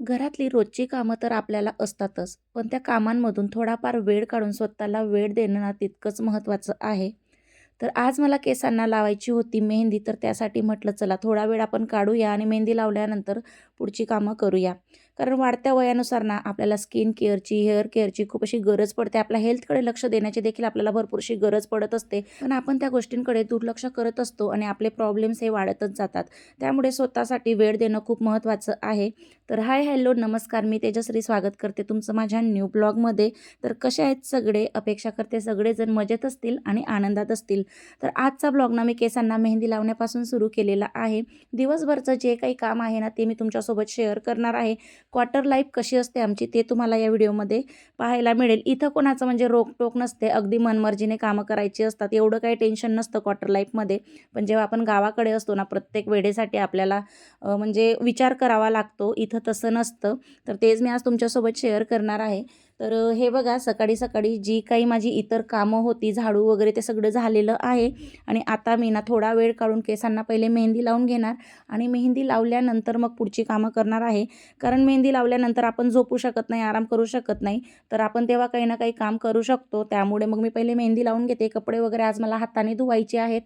घरातली रोजची कामं तर आपल्याला असतातच, पण त्या कामांमधून थोडाफार वेळ काढून स्वतःला वेळ देणं तितकंच महत्त्वाचं आहे. तर आज मला केसांना लावायची होती मेहंदी, तर त्यासाठी म्हटलं चला थोडा वेळ आपण काढूया आणि मेहंदी लावल्यानंतर पुढची कामं करूया. कारण वाढत्या वयानुसार ना आपल्याला स्किन केअरची, हेअर केअरची खूप अशी गरज पडते. आपल्या हेल्थकडे लक्ष देण्याची देखील आपल्याला भरपूरशी गरज पडत असते. पण आपण त्या गोष्टींकडे दुर्लक्ष करत असतो आणि आपले प्रॉब्लेम्स हे वाढतच जातात. त्यामुळे स्वतःसाठी वेळ देणं खूप महत्त्वाचं आहे. तर हाय, हॅलो, नमस्कार. मी तेजश्री स्वागत करते तुमचं माझ्या न्यू ब्लॉगमध्ये. तर कसे आहेत सगळे? अपेक्षा करते सगळेजण मजेत असतील आणि आनंदात असतील. तर आजचा ब्लॉग ना मी केसांना मेहंदी लावण्यापासून सुरू केलेला आहे. दिवसभरचं जे काही काम आहे ना ते मी तुमच्यासोबत शेअर करणार आहे. क्वार्टर लाईफ कशी असते आमची ते तुम्हाला या व्हिडिओमध्ये पाहायला मिळेल. इथं कोणाचं म्हणजे रोकटोक नसते. अगदी मनमर्जीने कामं करायची असतात. एवढं काही टेन्शन नसतं क्वार्टर लाईफमध्ये. पण जेव्हा आपण गावाकडे असतो ना प्रत्येक वेळेसाठी आपल्याला म्हणजे विचार करावा लागतो. इथं तसं नसतं. तर तेच मी आज तुमच्यासोबत शेअर करणार आहे. तर हे बघा सकाळी सकाळी जी काही माझी इतर कामं होती, झाडू वगैरे ते सगळं झालेलं आहे आणि आता मी ना थोडा वेळ काढून केसांना पहिले मेहंदी लावून घेणार आणि मेहंदी लावल्यानंतर मग पुढची कामं करणार आहे. कारण मेहंदी लावल्यानंतर आपण झोपू शकत नाही, आराम करू शकत नाही. तर आपण तेव्हा काही ना काही काम करू शकतो. त्यामुळे मग मी पहिले मेहंदी लावून घेते. कपडे वगैरे आज मला हाताने धुवायचे आहेत.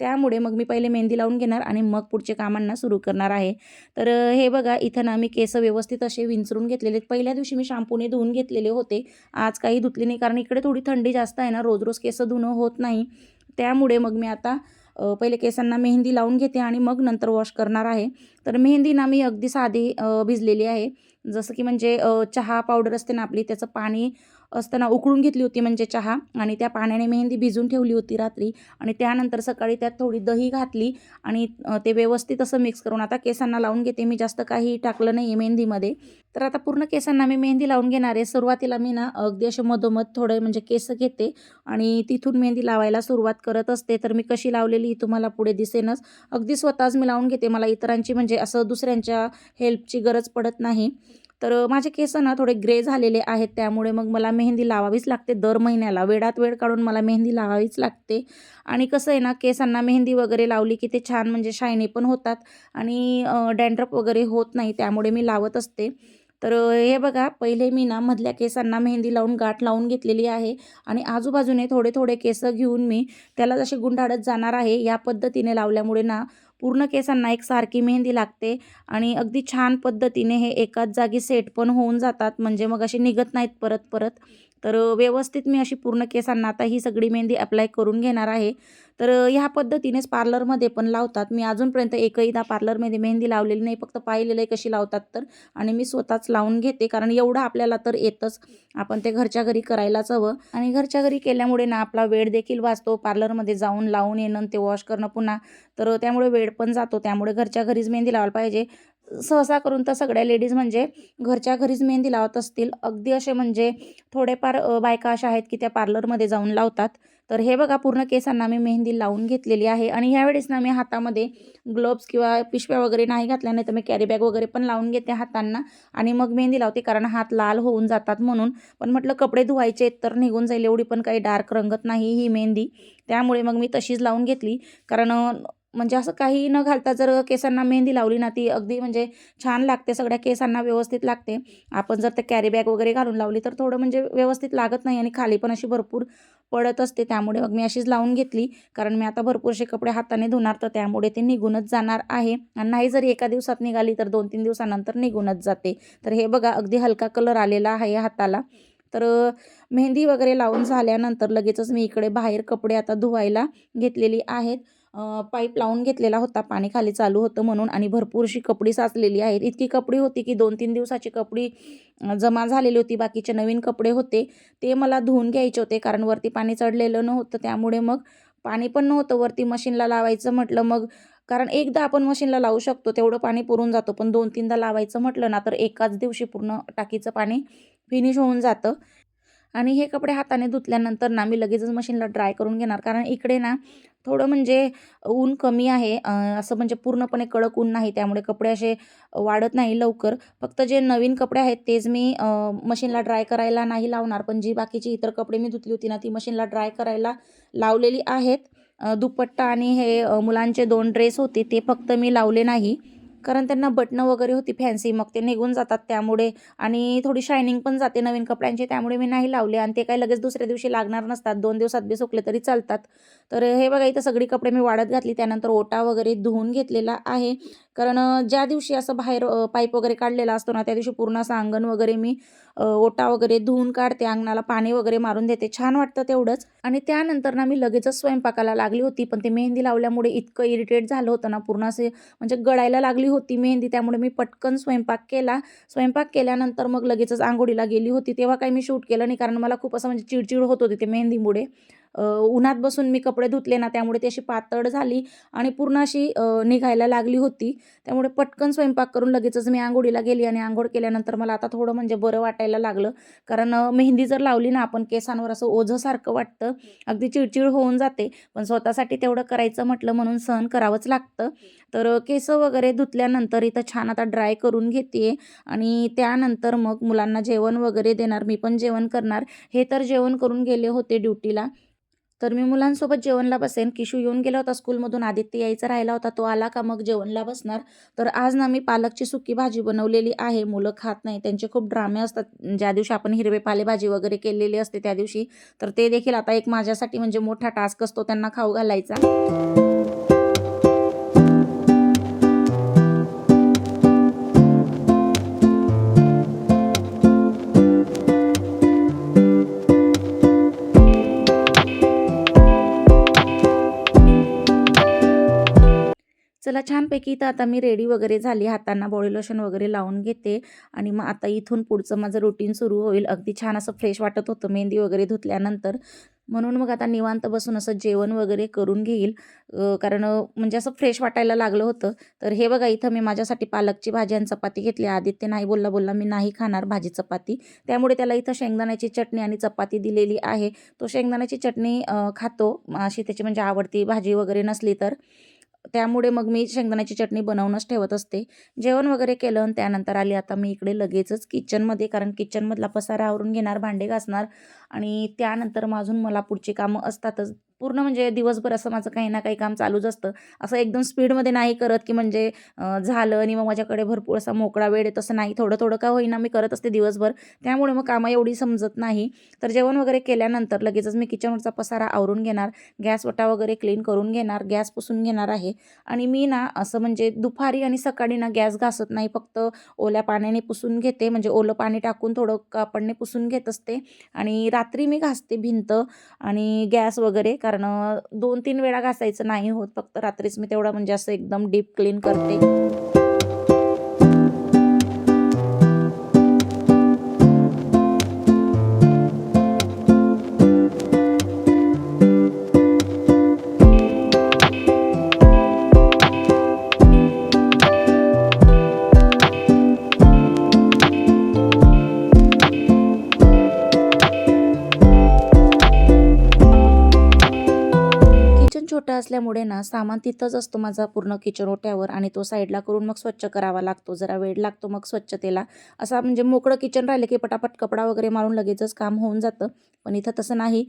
त्यामुळे मग मी पहिले मेहंदी लावून घेणार आणि मग पुढच्या कामांना सुरू करणार आहे. तर हे बघा इथं ना मी केस व्यवस्थित असे विंचरून घेतलेले आहेत. पहिल्या दिवशी मी शॅम्पूने धुवून घेतलेले होते. आज काही धुतले नाही कारण इकडे थोडी थंडी जास्त आहे ना, रोज-रोज केस धुणं होत नाही. त्यामुळे मग मी आता पहिले केसांना मेहंदी लावून घेते आणि मग नंतर वॉश करणार आहे. तर मेहंदी ना मी अगदी साधी भिजलेली आहे. जसं की म्हणजे चहा पावडर असते ना आपली त्याचं पाणी असताना उकळून घेतली होती म्हणजे चहा आणि त्या पाण्याने मेहंदी भिजवून ठेवली होती रात्री आणि त्यानंतर सकाळी त्यात थोडी दही घातली आणि ते व्यवस्थित असं मिक्स करून आता केसांना लावून घेते. मी जास्त काही टाकलं नाही आहे मेहंदीमध्ये. तर आता पूर्ण केसांना मी मेहंदी लावून घेणार आहे. सुरुवातीला मी ना अगदी असे मधोमध थोडे म्हणजे केस घेते आणि तिथून मेहंदी लावायला सुरुवात करत असते. तर मी कशी लावलेली ही तुम्हाला पुढे दिसेनच. अगदी स्वतःच मी लावून घेते. मला इतरांची म्हणजे असं दुसऱ्यांच्या हेल्पची गरज पडत नाही. तर माझे केस ना थोडे ग्रे झालेले आहेत. त्यामुळे मग मला मेहंदी लावावीच लागते दर महिन्याला. वेळात वेळ काढून मला मेहंदी लावावीच लागते आणि कसं आहे ना केसांना मेहंदी वगैरे लावली की ते छान म्हणजे शायनी पण होतात आणि डँड्रप वगैरे होत नाही. त्यामुळे मी लावत असते. तर हे बघा पहिले मी ना मधल्या केसांना मेहंदी लावून गाठ लावून घेतलेली आहे आणि आजूबाजूने थोडे-थोडे केस घेऊन मी त्याला जसे गुंडाळत जाणार आहे. या पद्धतीने लावल्यामुळे ना पूर्ण केसांना एक सारखी मेहंदी लागते आणि अगदी छान पद्धतीने हे एकाच जागी सेट पण होऊन जातात. म्हणजे मग असे निघत नाहीत परत-परत. तर व्यवस्थित मी अशी पूर्ण केसांना आता ही सगळी मेहंदी अप्लाय करून घेणार आहे. तर ह्या पद्धतीनेच पार्लरमध्ये पण लावतात. मी अजूनपर्यंत एकहीदा पार्लरमध्ये मेहंदी लावलेली नाही. फक्त पाहिलेलं आहे कशी लावतात तर आणि मी स्वतःच लावून घेते. कारण एवढं आपल्याला तर येतच. आपण ते घरच्या घरी करायलाच हवं आणि घरच्या घरी केल्यामुळे ना आपला वेळ देखील वाचतो. पार्लरमध्ये जाऊन लावून येणं ते वॉश करणं पुन्हा. तर त्यामुळे वेळ पण जातो. त्यामुळे घरच्या घरीच मेहंदी लावायला पाहिजे. सहसा करून तर सगळ्या लेडीज म्हणजे घरच्या घरीच मेहंदी लावत असतील. अगदी असे म्हणजे थोडेफार बायका अशा आहेत की त्या पार्लरमध्ये जाऊन लावतात. तर हे बघा पूर्ण केसांना मी मेहंदी लावून घेतलेली आहे आणि ह्यावेळेस ना मी हातामध्ये ग्लोव्स किंवा पिशव्या वगैरे नाही घातल्या. नाहीतर मी कॅरी बॅग वगैरे पण लावून घेते हातांना आणि मग मेहंदी लावते. कारण हात लाल होऊन जातात म्हणून. पण म्हटलं कपडे धुवायचे तर निघून जाईल. एवढी पण काही डार्क रंगत नाही ही मेहंदी. त्यामुळे मग मी तशीच लावून घेतली. कारण म्हणजे असं काही न घालता जर केसांना मेहंदी लावली ना ती अगदी म्हणजे छान लागते. सगळ्या केसांना व्यवस्थित लागते. आपण जर ते कॅरीबॅग वगैरे घालून लावली तर थोडं म्हणजे व्यवस्थित लागत नाही आणि खाली पण अशी भरपूर पडत असते. त्यामुळे मग मी अशीच लावून घेतली. कारण मी आता भरपूरसे कपडे हाताने धुणार तर त्यामुळे ते निघूनच जाणार आहे आणि नाही जरी एका दिवसात निघाली तर 2-3 दिवसानंतर निघूनच जाते. तर हे बघा अगदी हलका कलर आलेला आहे हाताला. तर मेहंदी वगैरे लावून झाल्यानंतर लगेचच मी इकडे बाहेर कपडे आता धुवायला घेतलेली आहेत. पाईप लावून घेतलेला होता. पाणी खाली चालू होतं म्हणून आणि भरपूरशी कपडी साचलेली आहेत. इतकी कपडी होती की 2-3 दिवसाची कपडी जमा झालेली होती. बाकीचे नवीन कपडे होते. ते मला धुवून घ्यायचे होते. कारण वरती पाणी चढलेलं नव्हतं. त्यामुळे मग पाणी पण नव्हतं वरती मशीनला लावायचं म्हटलं मग कारण एकदा आपण मशीनला लावू शकतो तेवढं पाणी पुरून जातो पण 2-3दा लावायचं म्हटलं ना तर एकाच दिवशी पूर्ण टाकीचं पाणी फिनिश होऊन जातं. आणि हे कपडे हाताने धुतल्यानंतर ना मी लगेचच मशीनला ड्राय करून घेणार. कारण इकडे ना थोडं म्हणजे ऊन कमी आहे. असं म्हणजे पूर्णपणे कडक ऊन नाही. त्यामुळे कपडे असे वाढत नाही लवकर. फक्त जे नवीन कपडे आहेत तेच मी मशीनला ड्राय करायला नाही लावणार. पण जी बाकीची इतर कपडे मी धुतली होती ना ती मशीनला ड्राय करायला लावलेली आहेत. दुपट्टा आणि हे मुलांचे दोन ड्रेस होते ते फक्त मी लावले नाही. कारण त्यांना बटणं वगैरे होती फॅन्सी मग ते निघून जातात त्यामुळे. आणि थोडी शायनिंग पण जाते नवीन कपड्यांची त्यामुळे मी नाही लावले. आणि ते काही लगेच दुसऱ्या दिवशी लागणार नसतात. दोन दिवसात बी सुकले तरी चालतात. तर हे बघा इथं सगळी कपडे मी वाढत घातली. त्यानंतर ओटा वगैरे धुवून घेतलेला आहे. कारण ज्या दिवशी असं बाहेर पाईप वगैरे काढलेला असतो ना त्या दिवशी पूर्ण असं अंगण वगैरे मी ओटा वगैरे धुवून काढते अंगणाला पाणी वगैरे मारून देते. छान वाटतं तेवढंच. आणि त्यानंतर ना मी लगेचच स्वयंपाकाला लागली होती पण ते मेहंदी लावल्यामुळे इतकं इरिटेट झालं होतं ना पूर्ण असे म्हणजे गळायला लागली होती मेहंदी त्यामुळे मी पटकन स्वयंपाक केला. स्वयंपाक केल्यानंतर मग लगेचच आंघोळीला गेली होती. तेव्हा काही मी शूट केलं नाही कारण मला खूप असं म्हणजे चिडचिड होत होती ते मेहंदीमुळे. उन्हात बसून मी कपडे धुतले ना त्यामुळे ती अशी पातळ झाली आणि पूर्ण अशी निघायला लागली होती. त्यामुळे पटकन स्वयंपाक करून लगेचच मी आंघोळीला गेली आणि आंघोळ केल्यानंतर मला आता थोडं म्हणजे बरं वाटायला लागलं. कारण मेहंदी जर लावली ना आपण केसांवर असं ओझंसारखं वाटतं. अगदी चिडचिड होऊन जाते. पण स्वतःसाठी तेवढं करायचं म्हटलं म्हणून सहन करावंच लागतं. तर केस वगैरे धुतल्यानंतर इथं छान आता ड्राय करून घेते आणि त्यानंतर मग मुलांना जेवण वगैरे देणार. मी पण जेवण करणार. हे तर जेवण करून गेले होते ड्युटीला. तर मी मुलांसोबत जेवणला बसेन. किशू येऊन गेला होता स्कूलमधून. आदित्य यायचा राहिला होता. तो आला का मग जेवणला बसणार? तर आज ना मी पालकची सुकी भाजी बनवलेली आहे. मुलं खात नाही त्यांचे खूप ड्रामे असतात. ज्या दिवशी आपण हिरवे पालेभाजी वगैरे केलेली असते त्या दिवशी. तर ते देखील आता एक माझ्यासाठी म्हणजे मोठा टास्क असतो. त्यांना खाऊ घालायचा. चला छानपैकी इथं आता मी रेडी वगैरे झाली. हातांना बॉडी लोशन वगैरे लावून घेते. आणि मग आता इथून पुढचं माझं रुटीन सुरू होईल. अगदी छान असं फ्रेश वाटत होतं. मेहंदी वगैरे धुतल्यानंतर. म्हणून मग आता निवांत बसून असं जेवण वगैरे करून घेईल. कारण म्हणजे असं फ्रेश वाटायला लागलं होतं. तर हे बघा इथं मी माझ्यासाठी पालकची भाजी आणि चपाती घेतली. आदित्य नाही बोलला बोलला मी नाही खाणार भाजी चपाती. त्यामुळे त्याला इथं शेंगदाण्याची चटणी आणि चपाती दिलेली आहे. तो शेंगदाण्याची चटणी खातो. अशी त्याची म्हणजे आवडती भाजी वगैरे नसली तर. त्यामुळे मग मी शेंगदाण्याची चटणी बनवूनच ठेवत असते. जेवण वगैरे केलं आणि त्यानंतर आली. आता मी इकडे लगेचच किचनमध्ये कारण किचनमधला पसारा आवरून घेणार भांडे घासणार. आणि त्यानंतर माझून मला पुढची कामं असतातच. पूर्ण म्हणजे दिवसभर असं माझं काही ना काही काम चालूच असतं. असं एकदम स्पीडमध्ये नाही करत की म्हणजे झालं आणि मग माझ्याकडे भरपूर असा मोकळा वेळ आहे तसं नाही. थोडं थोडं का होईना मी करत असते दिवसभर. त्यामुळे मग कामं एवढी समजत नाही. तर जेवण वगैरे केल्यानंतर लगेचच मी किचनवरचा पसारा आवरून घेणार. गॅस वटा वगैरे क्लीन करून घेणार. गॅस पुसून घेणार आहे. आणि मी ना असं म्हणजे दुपारी आणि सकाळी ना गॅस घासत नाही. फक्त ओल्या पाण्याने पुसून घेते. म्हणजे ओलं पाणी टाकून थोडं कापडने पुसून घेत असते. आणि रात्री मी घासते भिंत आणि गॅस वगैरे. कारण दोन तीन वेळा घासायचं नाही होत फक्त रात्रीच. मी तेवढं म्हणजे असं एकदम डीप क्लीन करते. किचन असल्यामुळे ना सामान तिथंच असतो माझा पूर्ण किचन ओट्यावर आणि तो साईडला करून मग स्वच्छ करावा लागतो. जरा वेळ लागतो मग स्वच्छतेला. असा म्हणजे मोकळं किचन राहिलं की पटापट कपडा वगैरे मारून लगेचच काम होऊन जातं. पण इथं तसं नाही.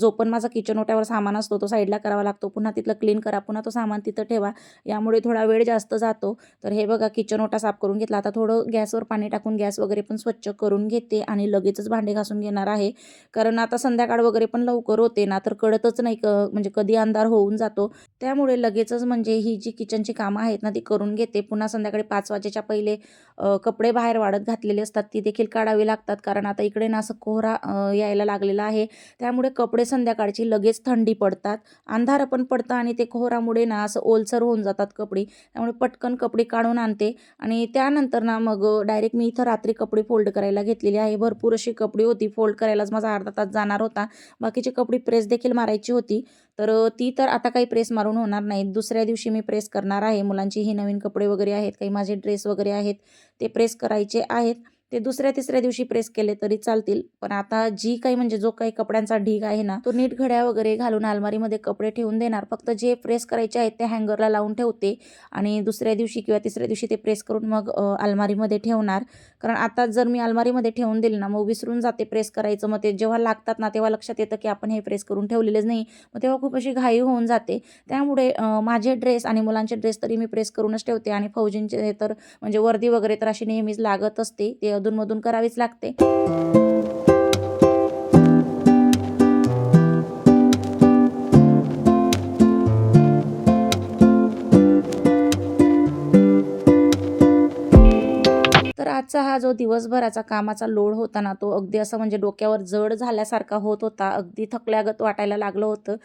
जो पण माझा किचन ओट्यावर सामान असतो तो साईडला करावा लागतो. पुन्हा तिथलं क्लीन करा पुन्हा तो सामान तिथं ठेवा. यामुळे थोडा वेळ जास्त जातो. तर हे बघा किचन ओटा साफ करून घेतला. आता थोडं गॅसवर पाणी टाकून गॅस वगैरे पण स्वच्छ करून घेते आणि लगेचच भांडे घासून घेणार आहे. कारण आता संध्याकाळ वगैरे पण लवकर होते ना तर कळतच नाही क म्हणजे कधी अंधार होऊन जातो. त्यामुळे लगेचच म्हणजे ही जी किचनची कामं आहेत ना ती करून घेते. पुन्हा संध्याकाळी पाच वाजेच्या पहिले कपडे बाहेर वाढत घातलेले असतात. ती देखील काढावी लागतात. कारण आता इकडे ना असं कोहरा यायला लागले लागलेला आहे. त्यामुळे कपडे संध्याकाळची लगेच थंडी पडतात. अंधार पण पडतं आणि ते खोरामुळे ना असं ओलसर होऊन जातात कपडे. त्यामुळे पटकन कपडे काढून आणते. आणि त्यानंतर ना मग डायरेक्ट मी इथं रात्री कपडे फोल्ड करायला घेतलेली आहे. भरपूर अशी कपडे होती. फोल्ड करायलाच माझा अर्धा तास जाणार होता. बाकीचे कपडे प्रेस देखील मारायची होती. तर ती तर आता काही प्रेस मारून होणार नाही दुसऱ्या दिवशी मी प्रेस करणार आहे. मुलांची ही नवीन कपडे वगैरे आहेत. काही माझे ड्रेस वगैरे आहेत. ते प्रेस करायचे आहेत. ते दुसऱ्या तिसऱ्या दिवशी प्रेस केले तरी चालतील. पण आता जी काही म्हणजे जो काही कपड्यांचा ढीग आहे ना तो नीट घड्या वगैरे घालून अलमारीमध्ये कपडे ठेवून देणार. फक्त जे प्रेस करायचे आहेत ते हँगरला लावून ठेवते आणि दुसऱ्या दिवशी किंवा तिसऱ्या दिवशी ते प्रेस करून मग अलमारीमध्ये ठेवणार. कारण आता जर मी अलमारीमध्ये ठेवून दिली ना मग विसरून जाते प्रेस करायचं. मग ते जेव्हा लागतात ना तेव्हा लक्षात येतं की आपण हे प्रेस करून ठेवलेलेच नाही. मग तेव्हा खूप अशी घाई होऊन जाते. त्यामुळे माझे ड्रेस आणि मुलांचे ड्रेस तरी मी प्रेस करूनच ठेवते आणि फौजींचे तर म्हणजे वर्दी वगैरे तर अशी नेहमीच लागत असते. ते अधूनमधून करावीच लागते. आजचा हा जो दिवसभराचा कामाचा लोड होता ना तो अगदी असं म्हणजे डोक्यावर जड झाल्यासारखा होत होता अगदी थकल्यागत वाटायला लागलं होतं.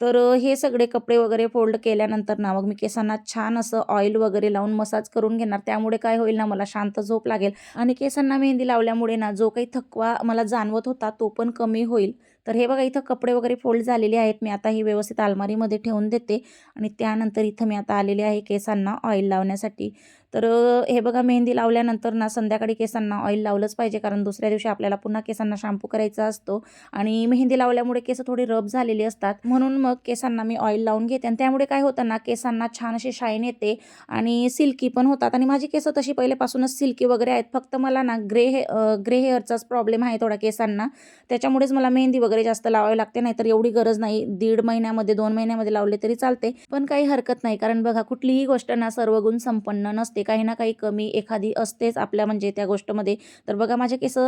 तर हे सगळे कपडे वगैरे फोल्ड केल्यानंतर ना मग मी केसांना छान असं ऑइल वगैरे लावून मसाज करून घेणार त्यामुळे काय होईल ना मला शांत झोप लागेल. आणि केसांना मेहंदी लावल्यामुळे ना जो काही थकवा मला जाणवत होता तो पण कमी होईल. तर हे बघा इथं कपडे वगैरे फोल्ड झालेले आहेत मी आता ही व्यवस्थित अलमारीमध्ये ठेवून देते. आणि त्यानंतर इथं मी आता आलेले आहे केसांना ऑइल लावण्यासाठी. तर हे बघा मेहंदी लावल्यानंतर ना संध्याकाळी केसांना ऑइल लावलंच पाहिजे कारण दुसऱ्या दिवशी आपल्याला पुन्हा केसांना शॅम्पू करायचा असतो आणि मेहंदी लावल्यामुळे केस थोडी रब झालेली असतात. म्हणून मग केसांना मी ऑइल लावून घेते आणि त्यामुळे काय होतं ना केसांना छान अशी शाईन येते आणि सिल्की पण होतात. आणि माझी केसं तशी पहिल्यापासूनच सिल्की वगैरे आहेत. फक्त मला ना ग्रे हे ग्रे हेअरचाच प्रॉब्लेम आहे थोडा केसांना. त्याच्यामुळेच मला मेहंदी वगैरे जास्त लावावी लागते नाही तर एवढी गरज नाही. दीड महिन्यामध्ये दोन महिन्यामध्ये लावले तरी चालते. पण काही हरकत नाही कारण बघा कुठलीही गोष्ट ना सर्व गुण संपन्न नसते. काही ना काही कमी एखादी असतेच आपल्या म्हणजे त्या गोष्टमध्ये. तर बघा माझे केस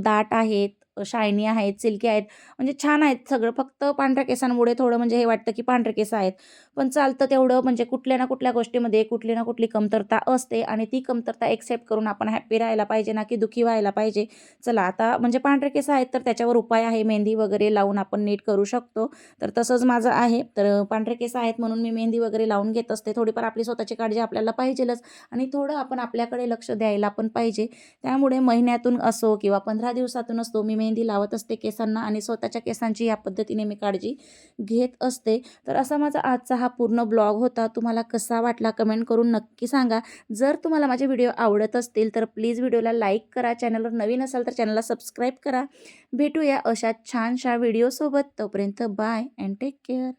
दाट आहेत. शायनी आहेत सिल्की आहेत म्हणजे छान आहेत सगळं. फक्त पांढऱ्या केसांमुळे थोडं म्हणजे हे वाटतं की पांढरे केस आहेत. पण चालतं तेवढं म्हणजे कुठल्या ना कुठल्या गोष्टीमध्ये कुठली ना कुठली कमतरता असते आणि ती कमतरता एक्सेप्ट करून आपण हॅप्पी राहायला पाहिजे ना की दुःखी व्हायला पाहिजे. चला आता म्हणजे पांढरे केस आहेत तर त्याच्यावर उपाय आहे. मेहंदी वगैरे लावून आपण नीट करू शकतो. तर तसंच माझं आहे. तर पांढरे केस आहेत म्हणून मी मेहंदी वगैरे लावून घेत असते. थोडीफार आपली स्वतःची काळजी आपल्याला पाहिजेलच आणि थोडं आपण आपल्याकडे लक्ष द्यायला पण पाहिजे. त्यामुळे महिन्यातून असो किंवा पंधरा दिवसातून असतो मी मेहंदी लावत असते केसांना आणि स्वतःच्या केसांची या पद्धतीने मी काळजी घेत असते. तर असा माझा आजचा हा पूर्ण ब्लॉग होता. तुम्हाला कसा वाटला कमेंट करून नक्की सांगा. जर तुम्हाला माझे व्हिडिओ आवडत असतील तर प्लीज व्हिडिओला लाईक करा. चॅनलवर नवीन असाल तर चॅनलला सबस्क्राईब करा. भेटूया अशा छानशा व्हिडिओसोबत. तोपर्यंत बाय अँड टेक केअर.